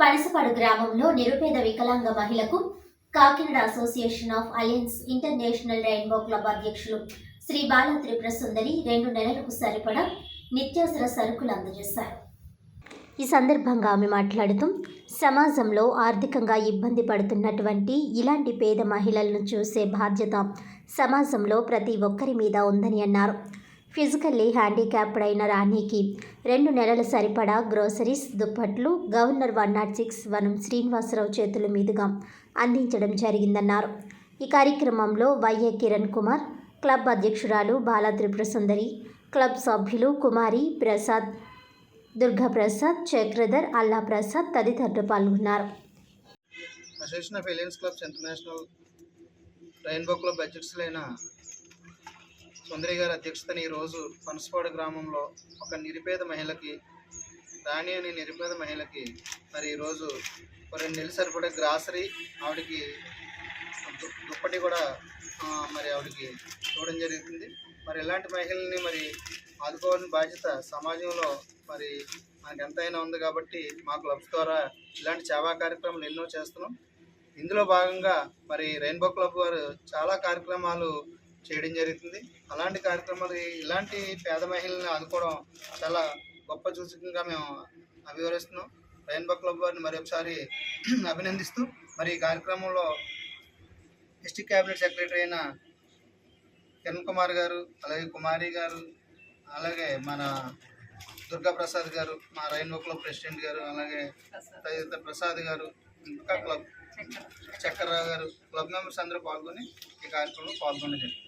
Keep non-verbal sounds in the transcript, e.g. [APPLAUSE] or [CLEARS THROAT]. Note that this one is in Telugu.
పనసపాడు గ్రామంలో నిరుపేద వికలాంగ మహిళకు Kakinada association of alliance international rainbow club అధ్యక్షులు శ్రీ బాల త్రిపుర సుందరి రెండు నెలలకు సరిపడా నిత్యావసర సరుకులు అందజేశారు. ఈ సందర్భంగా ఆమె మాట్లాడుతూ సమాజంలో ఆర్థికంగా ఇబ్బంది పడుతున్నటువంటి ఇలాంటి పేద మహిళలను చూసే బాధ్యత సమాజంలో ప్రతి ఒక్కరి మీద ఉందని అన్నారు. ఫిజికల్లీ హ్యాండిక్యాప్డ్ అయిన రాణికి రెండు నెలల సరిపడా గ్రోసరీస్ దుప్పట్లు గవర్నర్ వన్ నాట్ సిక్స్ వనం శ్రీనివాసరావు చేతుల మీదుగా అందించడం జరిగిందన్నారు. ఈ కార్యక్రమంలో వైఏ కిరణ్ కుమార్ క్లబ్ అధ్యక్షురాలు బాలా త్రిపుర సుందరి క్లబ్ సభ్యులు కుమారి ప్రసాద్ దుర్గాప్రసాద్ చక్రధర్ అల్లా ప్రసాద్ తదితరులు పాల్గొన్నారు. Association of clubs international rainbow club అధ్యక్షులైన Sundari గారి అధ్యక్షతన ఈరోజు పనసపాడు గ్రామంలో ఒక నిరుపేద మహిళకి రాణి అనే నిరుపేద మహిళకి మరి ఈరోజు రెండు నెలలు సరిపడే గ్రాసరీ ఆవిడకి దు- దుప్పటి కూడా మరి ఆవిడకి చూడడం జరుగుతుంది మరి ఇలాంటి మహిళల్ని మరి ఆదుకోవాల్సిన బాధ్యత సమాజంలో మరి మనకు ఎంతైనా ఉంది కాబట్టి మా క్లబ్స్ ద్వారా ఇలాంటి సేవా కార్యక్రమాలు ఎన్నో చేస్తున్నాం. ఇందులో భాగంగా మరి రెయిన్బో క్లబ్ వారు చాలా కార్యక్రమాలు చేయడం జరుగుతుంది. అలాంటి కార్యక్రమాలు ఇలాంటి పేద మహిళల్ని ఆదుకోవడం చాలా గొప్ప సూచకంగా మేము అభివర్ణిస్తున్నాం. రెయిన్బో క్లబ్ వారిని మరి ఒకసారి [CLEARS THROAT] అభినందిస్తూ మరి ఈ కార్యక్రమంలో డిస్టిక్ క్యాబినెట్ సెక్రటరీ అయిన కిరణ్ కుమార్ గారు అలాగే కుమారి గారు అలాగే మన దుర్గా ప్రసాద్ గారు మా రెయిన్బో క్లబ్ ప్రెసిడెంట్ గారు అలాగే తదితర ప్రసాద్ గారు ఇంకా క్లబ్ చక్రరావు గారు క్లబ్ మెంబర్స్ అందరూ పాల్గొని ఈ కార్యక్రమంలో పాల్గొనడం జరిగింది.